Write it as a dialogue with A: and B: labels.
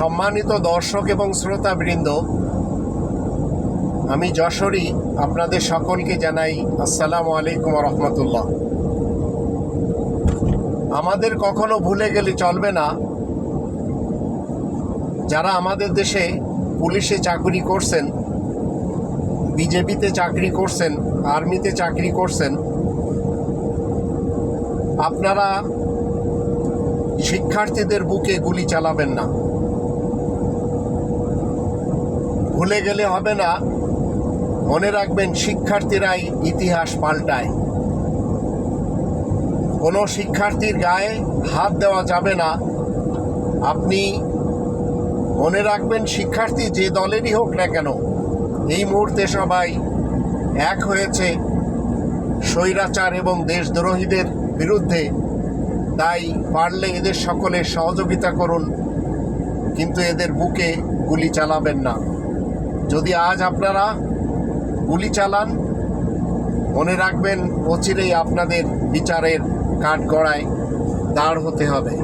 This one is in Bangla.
A: সম্মানিত দর্শক এবং শ্রোতাবৃন্দ, আমি যশোরী আপনাদের সকলকে জানাই আসসালামু আলাইকুম রহমতুল্লাহ। আমাদের কখনো ভুলে গেলে চলবে না, যারা আমাদের দেশে পুলিশে চাকরি করছেন, বিজেপিতে চাকরি করছেন, আর্মিতে চাকরি করছেন, আপনারা শিক্ষার্থীদের বুকে গুলি চালাবেন না। ভুলে গেলে হবে না। মনে রাখবেন, শিক্ষার্থীরাই ইতিহাস পাল্টায়। কোনো শিক্ষার্থীর গায়ে হাত দেওয়া যাবে না। আপনি মনে রাখবেন, শিক্ষার্থী যে দলেরই হোক না কেন, এই মুহূর্তে সবাই এক হয়েছে। স্বৈরাচার এবং দেশদ্রোহীদের বিরুদ্ধে তাই পারলে এদের সকলে সহযোগিতা করুন, কিন্তু এদের বুকে গুলি চালাবেন না। যদি আজ আপনারা গুলি চালান মনে রাখবেন অচিরেই আপনাদের বিচারের কাঠগড়ায় দাঁড় হতে হবে।